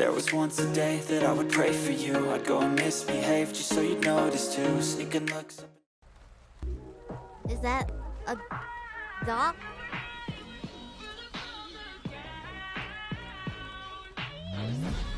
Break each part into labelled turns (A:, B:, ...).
A: There was once a day that I would pray for you I'd go and misbehave just so you'd notice too Sneaking looks
B: Is that a dog? Uh,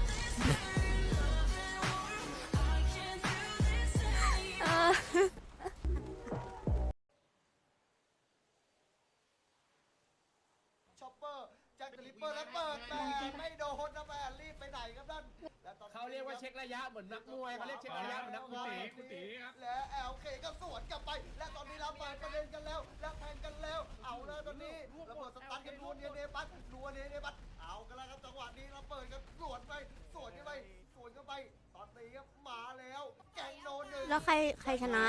C: จ็คเดลิปเปอร์แล้วเปิดแต่ไม่โดนนะแม่รีบไปไหนครับท่านและตอนนี้
D: เขาเรียกว่าเช็คระยะเหมือนนักมวยเขาเรียกเช็คระยะเหมือนนักมวย
C: คุณตีและแอลเคก็สวนกลับไป และตอนนี้เราเปิดประเด็นกันแล้ว และแทงกันแล้ว เอาแล้วตอนนี้ระเบิดสตันกันนัวเนียเนปัสนัวเนียเนปัสเอากันแล้วครับจังหวะนี้เราเปิดกันสวนไปสวนกันไปสวนกันไปตอนนี้ครับมาแล้วแกงโนหนึ่ง
B: แล้วใครใครชนะ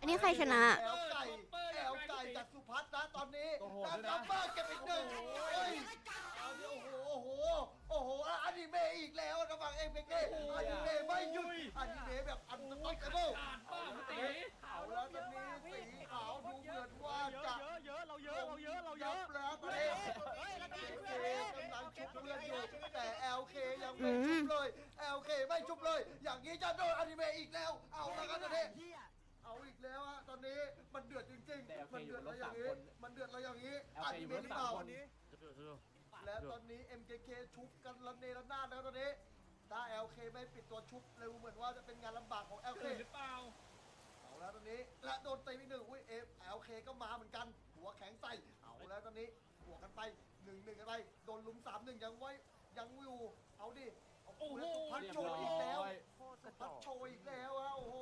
B: อันนี้ใครชนะ
C: แอลไก่แอล ไก่จากสุพัฒน์นะตอนนี้แล้วซัมเบอร์เก็บอีกหนึ่งเฮ้ยเอาดิโอ้โหโอ้โหโอ้โหแล้วอนิเมะอีกแล้วนะฝั่งเอ็มเเออนิเมะไม่หยุดอนิเมะแบบอันสต็อปเบิลเอาแล้วตอนนี้สีขาวดูเหมือนว่าจะ
E: เยอะเราเยอะเราเยอะเราเย
C: ยั
E: อะ
C: บแล้วตอนนี้เคกำลังชุบเพื่อนอยู่แต่ LK ยังไม่
B: อื
C: ชุ
B: ม
C: บเลย LK ไม่ชุบเลย อย่างนี้จะโดนอนิเมะอีกแล้ว เอาแล้วกันตอนนี้ เอาอีกแล้วฮะตอนนี้มัน นเดือดอะไรอย่างนี้
D: โอ
C: อัน
D: เคอยู่
C: นี้
D: บน
C: ห
D: ร
C: รือ
D: ถ
C: เป
D: สาม
C: ล่า
D: คน
C: และตอนนี้ MKK ชุบกันระเนระนาดแล้วตอนนี้ ถ้า LK ไม่ปิดตัวชุบเร็วเหมือนว่าจะเป็นงานลำบากของ LK
E: หรือเปล่า
C: เอาแล้วตอนนี้ และโดนตีไปหนึ่งอุ้ยเอฟ LK ก็มาเหมือนกัน หัวแข็งใส่ เอาแล้วตอนนี้บวกกันไปหนึ่งหนึ่งกันไปโดนลุมสามหนึ่งยังไว้ยังอยู่เอาดิโอ้โหแล้วสุพัฒน์โชว์อีกแล้วสุพัฒน์โชว์อีกแล้วอะโอ้โห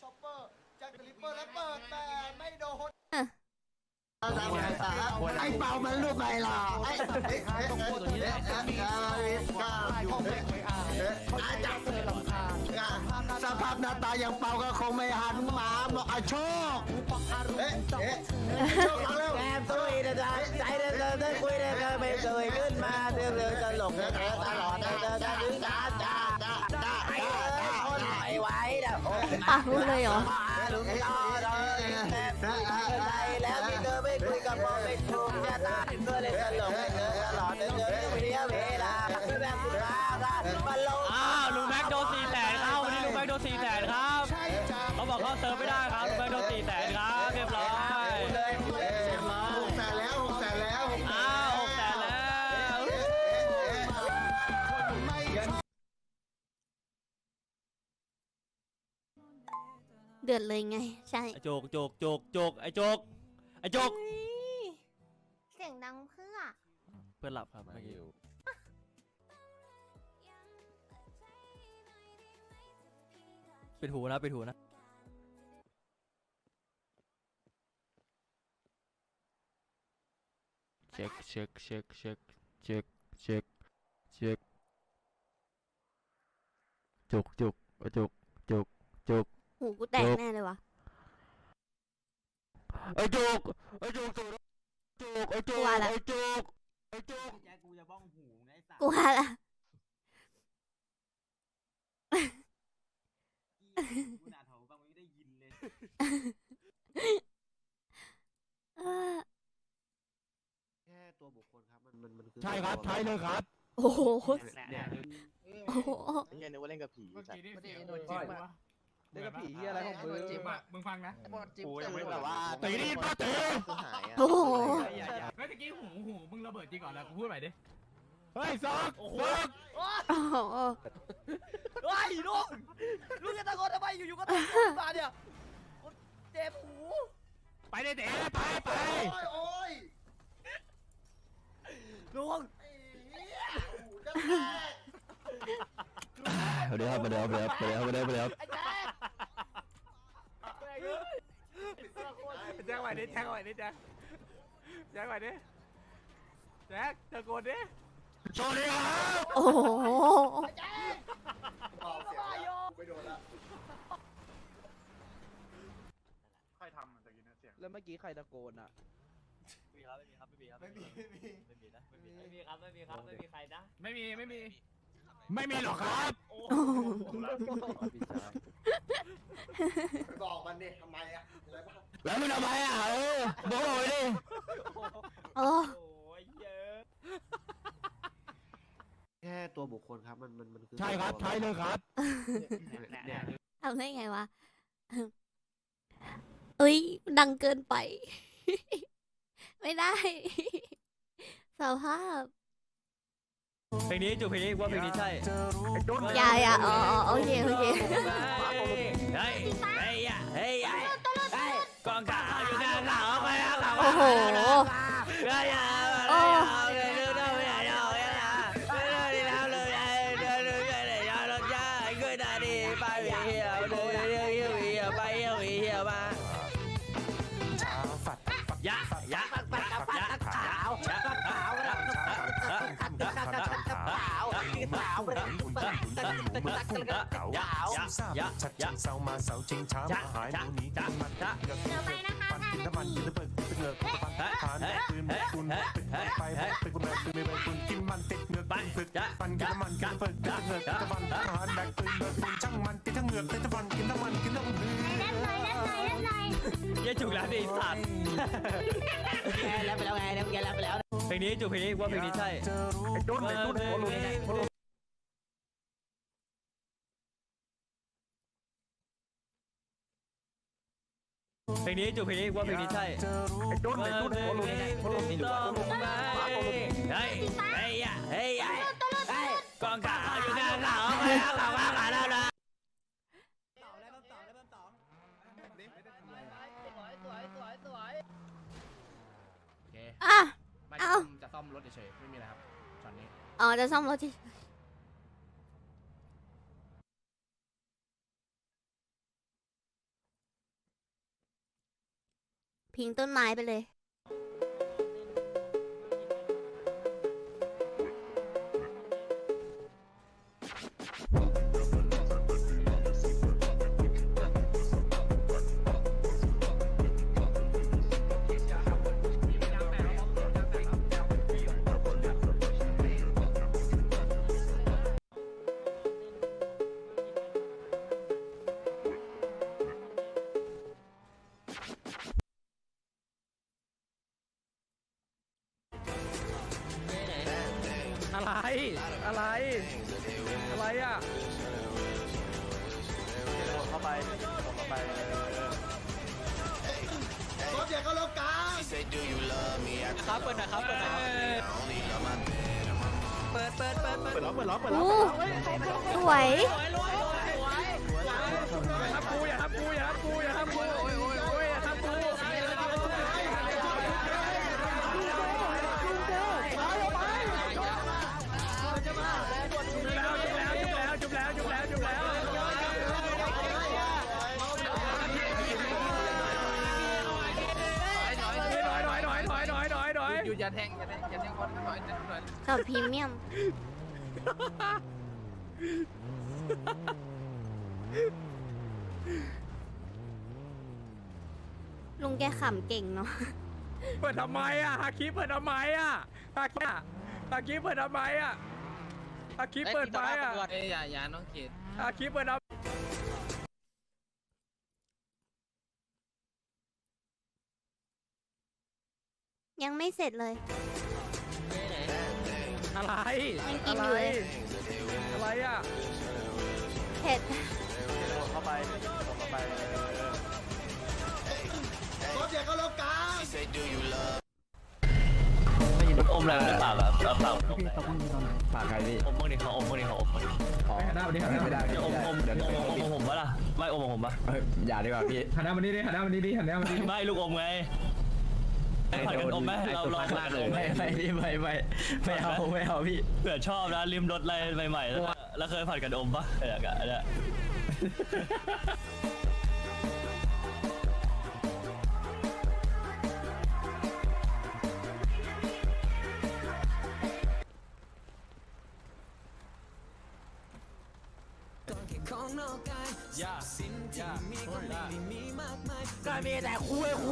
C: ช็อปเปอร์แจ็ค เดลิปเปอร์แล้วเปิดแต่ไม่โดน
F: ไอ้เป่ามันรูปไปหรอไอ้ไอ้ไอ้ไอ้ไอ้ไอ้สภาพหน้าตาอย่างเป่าก็คงไม่หันมาบอกอาโชคเอ๊ะเอ๊ะโชคมาแล้ว
G: แอบตุยนะจ๊ะใจเดินเดินเดินคุยเดินเดินไม่เคยขึ้นมาเดินเดินจะหลงเดินเดินตลอดเดินเดินจะดึงจ้าจ้าจ้าจ้าไอ้เอ้ยคนไหวไว้เด้อโอ้ย
B: ปากพูดเลยเหรอ
G: มาลุงรอรอแม่ใจแล้วที่เธอไม่คุยกับพ่อไม่ถูกจะตายก็เลยจะหลง
B: เดือดเลยไง ใช่
E: ไอ้โจกโจกโจกโจกไอ้โจกไอ้โจก
B: เสียงดังเพื่อ
E: เพื่อนหลับครับเมื่อกี้ปิดหูนะปิดหูนะเช็คเช็คเช็คเช็คเช็คเช็คเช็คจุกจุกจุกจุกจุก
B: หูกูแตกแน่เลยวะ
E: ไอ้จุกไอ้จุกจุกจุกไอ้จุก
B: กลัวละ
E: ไอ้จุกไอ้จุก
G: แจ็คกูจะบ้องหูไงสัตว์
B: กูว่าละ
G: กูด่าเถาบางไม่ได้ยินเลย
B: เออ
F: แค่ตัวบุคคลครับมันมันมันคือ
E: ใช่ครับใช่เลยครับ
B: โอ้โห
F: เนี่ย
B: โอ้โห
G: ยังนึกว่าเล่นกับผี
H: เมื่อกี้นี่
F: ไม่ได้
H: เสียง
F: โดน
H: โดน
F: จิ้
H: จิ้
F: ม
H: ม
F: อะ
H: เล่นกับผีอะไรของมึง จิ้มอะมึงฟังนะ
F: กูยังไม่
G: แบบว่า
E: ตีนี่ป้าตี
B: โอ้โห
H: เฮ้ยตะกี้หูหูมึงระเบิดจริงก่อนแล้วกูพูดใหม่ดิ
E: เฮ้ยซอกโอ้โห
B: โอ้โห
G: เฮ้ยลุงลุงจะตะโกนทำไมอยู่ๆก็ตะโกนมาเนี่ยเจ็บหู
E: ไปเลยเต๋ไปไป
C: โอ้ยโอ้ย
G: ลุง
C: ไอ้เหี้ยหูจะแตก
E: เดี๋ยวครับเดี๋ยวเดี๋ยวเดี๋ยวเดี๋ยวเดี๋ยว
G: ไอ้ แจ๊ค
H: แจ็คไหวดิแจ็คไหวดิแจ็คแจ็คไหวดิแจ็คตะโกนดิ
E: สวัสดีครับ
B: โอ้โห
C: เบาเสียงแล้วกูไม่โดนละ
H: ใครทำตะกี้นะเสียง
D: แล้วเมื่อกี้ใครตะโกนอะ
G: ไม่มีครับไม่มีครับไม่มีครับ
C: ไม่มีไม่มี
G: ไม่มีนะไม่มีไม่มีครับไม่มีครับไม่มีใครนะ
H: ไม่มีไม่มี
E: ไม่มีหรอกครับ
B: โอ้
C: บอกมันดิทำไมอะไรบ้าง
I: แล้วมันทำไมอะเออบอกเลยดิ
B: โอ้โอ้เยอะ
I: แค่ตัวบุคคลครับ มันมันมันคือ
J: ใช่ครับใช่เลยครับ
B: ทำได้ไงวะ เอ้ย ดังเกินไป ไม่ได้ สภาพ
J: เพลงนี้จูเพลงนี้ว่าเพลงนี้ใช่
B: อย่อย่าอ๋อโอเค โอเค
J: เฮ้ยเฮ้ยเฮ้ยเฮ้ยกองขาวอยู่กลางเขาไปแล้วเขา
B: โอ้โห
J: เฮ้ยเฮ้ย มือกุ้งเก่า
E: ซุ่มซ่ามชัด
J: จังเสามาเสาชิงช้ามาหายหมูหนี้กินมัน
C: เกือก
J: ปั่นน้ำมันกินระเบิดเปิดเงือกปันทานปืนคุณเป็นไปเป็นคุณแม่คือไม่เป็นคุณกินมันติดเงือกปันปิดปั่นกินน้ำมันกินระเบิดเปิดเงือกตะวันทานแบกปืนแลยคุณช่างมันติดทั้งเงือกติดตะวันกินน้ำมันกินน้ำมัน
C: เย้
J: จุกแล้วดิสัตว์
E: แกแล้วไปแล้วไงแกแล้วไปแล้ว
J: เพลงนี้จุกเพลงนี้ว่าเพลงนี้ใช่ไอ้จุนไอ้จุนโคลุนโคลุน เพลงนี้จูเพลงนี้ว่าเพลงนี้ใช่ไจุดจุดโคลุนโคลุนนี่ต้องไปเฮ้ยเฮ้ยเฮ้ยเฮ้ยกองกาเขาอยู่หน้าเขาไปเอาเขาว่าขาแล้วนะ
K: ต่อได้เพิ่
C: มต่อ
K: ได้เพิ่ม
L: ต่อ
D: สวยสวยสวยสวยโอ
C: เคอะเอา
K: จะซ่อมรถเฉยๆไม่มีอะไรครับตอนนี้
C: อ๋อจะซ่อมรถเฉย ติงต้นไม้ไปเลย
H: อะไรอะไร อะไรอะ
J: เข้าไปเข้าไป
M: รถใหญ่ก็รถกลาง
J: ครับเปิดน่อยครับเปิดน่อยเปิดเปิดเปิดเปิด
H: เปิดล้อเปิดล้อเปิด
C: โอ้
H: ล้อ
C: สวย
H: อย่าแท
K: งอย่าแทงอย่าแทงคนหน่อยหน่อย
C: กับพรีเมียม ลุงแกขำเก่งเนาะ
H: เปิดทำไมอะฮาคิเปิดทำไมอะฮาคิอะฮาคิเปิดทำไมอะฮาคิเปิดไมอะ
K: เอ้ยอย่าอย่าน้องเกด
H: ฮาคิเปิดท
C: ยังไม่เสร็จเลย
H: อะไร
C: ยังกิน
H: อะ
C: อยู่
H: ไร
C: เลย
H: อะไรอะ
C: เผ็ด
J: เข้าไปเข้าไป
M: รถใหญ่ก็รถกลาง
J: ลูกอมอะไรในปากอะปากปากใครพี่อมมึงดิเขาอมมึงดิเขาอมมึง
H: หันหน้ามาดิหันหน้ามาดิ
J: จะอมอมเดี๋ยวอมอมผมปะล่ะไม่อมผมปะอย่าดีกว่าพี่
H: หันหน้ามาดิหันหน้ามาดิหันหน้ามาดิ
J: ไม่ลูกอมไง ขอเงินอมไหมเราลองมากเลยไม่
N: ไม่พี่ไม่ไม่ไม่เอาไม่เอาพี่
J: เผื่อชอบนะริมรถอะไรใหม่ๆแล้วแล้วเคยผัดกันอมปะอะไรกันอะไร
I: อกกายนไม่ได้มีมย
D: ก็มีแต่คุยคุ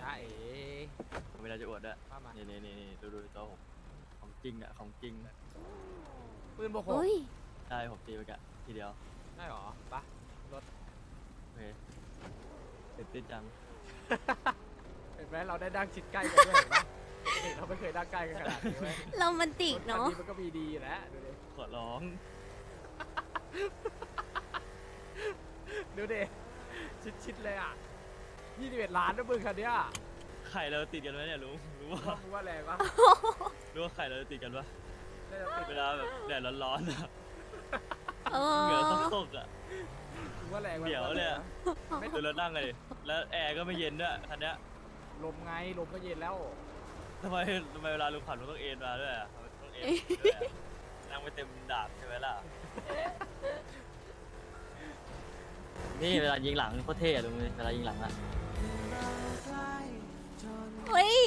H: จ้า
J: เอ๋เวลาจะอวดอะ
H: ว่ามา
J: นี่นี่นี่ดูดูตัวผมของจริงอะของจริง
H: ปืนโบกหก
B: อุ้ย
J: ได้ผมตีไปกะทีเดียว
H: ได้หรอปะรถ
J: โอเคเสร็จติดจัง
H: เห็นไหมเราได้ดั้งชิดใกล้กันด้วยเห็นปะเห็นเราไม่เคยดั้งใกล้กันขนาดนี้เว้ย
B: เรามันติก
H: รถคั
B: เนาะ
H: นี้มันก็มีดีอยู่แล้วดูดิ
J: ขอร้อง
H: ดูดิชิดชิดๆเลยอะ ยี่สิบเอ็ดล้านนะมึงคันเนี้ย
J: ไข่เราติดกันไหมเนี่ยลุงรู้ว่า
H: มึงว่าแรงปะ
J: รู้ว่าไข่เราติดกันปะ
H: น่าจะติด
J: เวลาแบบแดดร้อนๆอะ
B: เอ
J: เหงื่อ
B: อ
J: ตกๆอะ
H: มึงว่าแรงปะ
J: เดี๋ยวเลยอะดูแล้วนั่งเลยแล้วแอร์ก็ไม่เย็นด้วยคันเนี้ย
H: ลมไงลมก็เย็นแล้ว
J: ทำไมทำไมเวลาลุงขับลุงต้องเอ็นมาด้วยอะต้องเอ็นด้วยอะนั่งไม่เต็มดาบใช่ไหมล่ะนี่เวลายิงหลังโคตรเท่อะลุงเวลายิงหลังอะ
B: เฮ้ย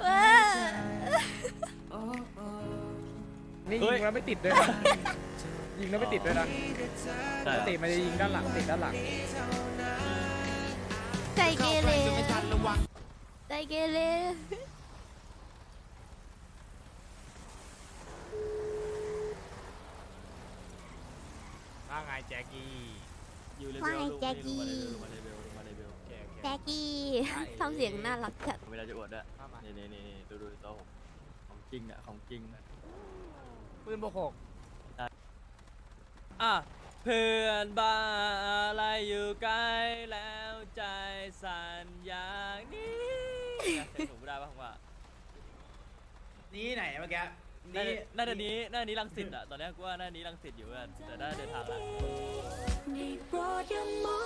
B: เว้ย
H: นี่ยิงแล้วไม่ติดด้วยนะยิงแล้วไม่ติดด้วยนะ
J: ใช่
H: ปกติมันจะยิงด้านหลังติดด้านหลัง
B: ใจเกเรใจเกเร
H: ว่าไงแจ็คกี้
J: อยู่เลเวลลุงนี่ลุงมาเลเวล
H: แกแก
B: แจ็กกี้ทำเสียงน่ารักจัด
J: เวลาจะอวดอะ
H: ว่ามา
J: นี่นี่นี่นี่ดูดูตัวผมของจริงอะของจริง
H: ปืนโบกหก
J: อะเพื่อนบ้านอะไรอยู่ใกล้แล้วใจสั่นอย่างนี้เสียงผมไม่ได้ป่ะผมว่า
N: นี่ไหนเมื่อกี้
J: น่าจะน่าจะนี้น่าจะนี้รังสิตอะตอนเนี้ยกูว่าน่าจะนี้รังสิตอยู่กันแต่น่าจะเดินทางละ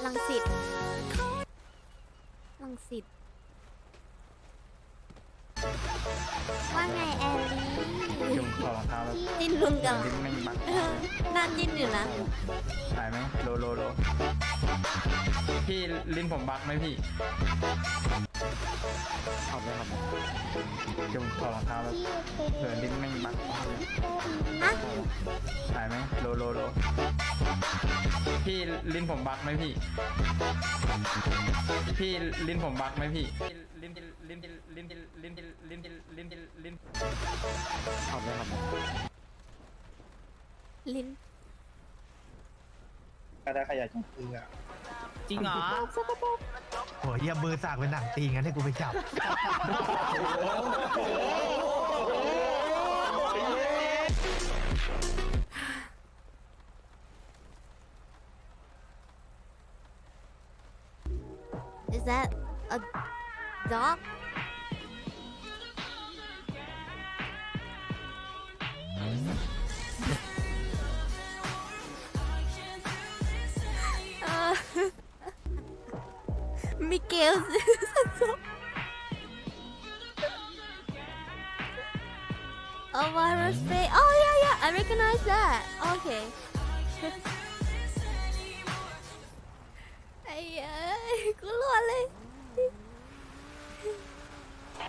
B: ลังสิต ลังสิตว่าไงแอลลี่
O: จุ่มขอรองเท้าแล้ว
B: จิ้นลุงกับ
O: ดิ้นแม่งบัก
B: เออน่าจิ้นอยู่นะ
O: หายไหมโลโลโลพี่ลิ้นผมบักไหมพี่ เอาเลยครับจมถอดรองเท้าแล้วเผื่อลินไม่งบักถ่ายไหมโลโลโลพี่ลิ้นผมบักไหมพี่ พี่ลิ้นผมบักไหมพี่ ลิ้นลิ้ลิ้ลิ้ลิ้ลิ้ลิ้นขัเลยครับ
B: ลิ้
O: ก็ได้ขยายจังเคืออ่
N: จริงเหรอ
C: โหเยี่ยมือสากเป็นหนังตีงั้นให้กูไปจับ
B: is that a dog มิเกล A virus spray. Oh yeah, yeah. I recognize that. Okay. ไอ้เอ้ยกูรอดเลย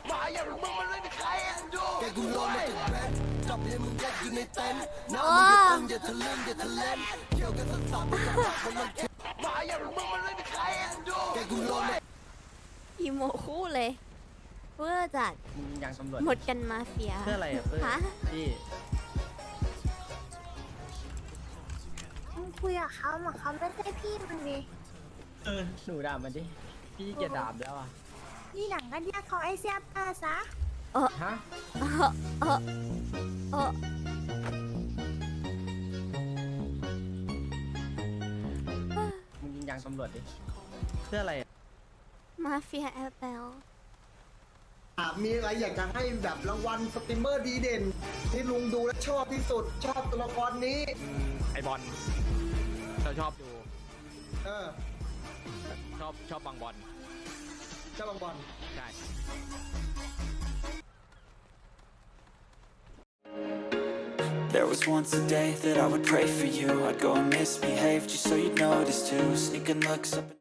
E: มาอย่างมึงมันไม่มีใครเอ็นดูแกกูรอมาจากแบนจับให้มึงยัดอยู่ในเต็นท์น้ำมึงอย่าตึงอย่าทะลึ่งอย่าทะเล่นเกี่ยวกันสัสๆมึงจะบอกมันมัน เข็ดมาอย่างมึงมันไม่มีใครเอ็นดูแกกูรอมา
B: อีโมคู่เลย เวอร์จัด
N: ยังตำรวจ
B: หมดกันมาเฟีย
N: เพื่ออะไรอะเพื่อ
B: ฮะ
N: พี่
K: มึงคุยกับเขาเหมือนเขาไม่ใช่พี่มึงดิ
N: เออหนูด่ามันดิ พี่เกียดด่าบแล้วอะ
K: นี่หลังก็เรียกเขาไอ้เซียเตอร์ซะ
N: ฮะ
B: เออเออเออา
N: งตำรวจดิเพื่ออะไรอะ
B: มาเฟียแอลเปล
C: อะมีอะไรอยากจะให้แบบรางวัลสตรีมเมอร์ดีเด่น ที่ลุงดูและชอบที่สุด ชอบตัวละครนี้
H: อืมไอบอลเราชอบดู
C: เออ
H: อบชอบบางบอล
F: เจ้าบางบอล
H: ใช่
A: There was once a day that I would pray for you. I'd go and misbehave just so you'd notice too. Sneaking looks up